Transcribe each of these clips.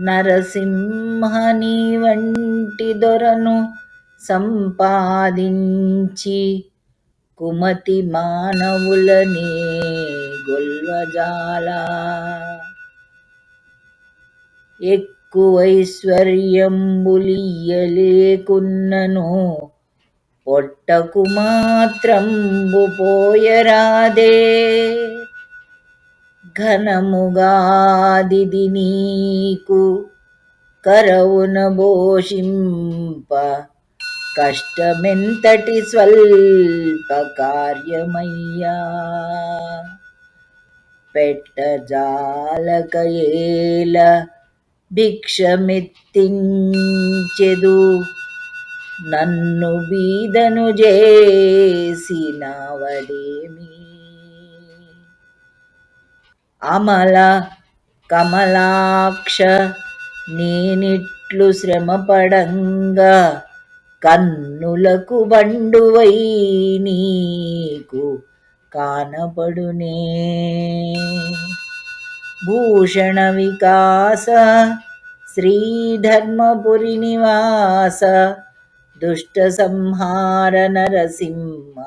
నరసింహని వంటి దొరను సంపాదించి కుమతి మానవులనే గొల్వజాలా. ఎక్కువైశ్వర్యంబులియ్యలేకున్నను పొట్టకు మాత్రంబు పోయరాదే. ఘనముగాదిది నీకు. కరవున భోషింప కష్టమెంతటి స్వల్ప కార్యమయ్యా. పెట్టజాలకయేల భిక్షమెత్తించెదు. నన్ను బీదను చేసినవడేమీ అమల కమలాక్ష నేనిట్లు శ్రమపడంగా కన్నులకు బండువై నీకు కానపడునే. భూషణ వికాస శ్రీధర్మపురి నివాస దుష్ట సంహార నరసింహ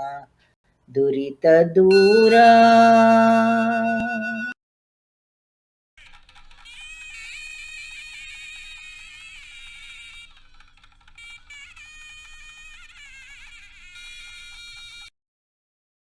దురిత దూరా.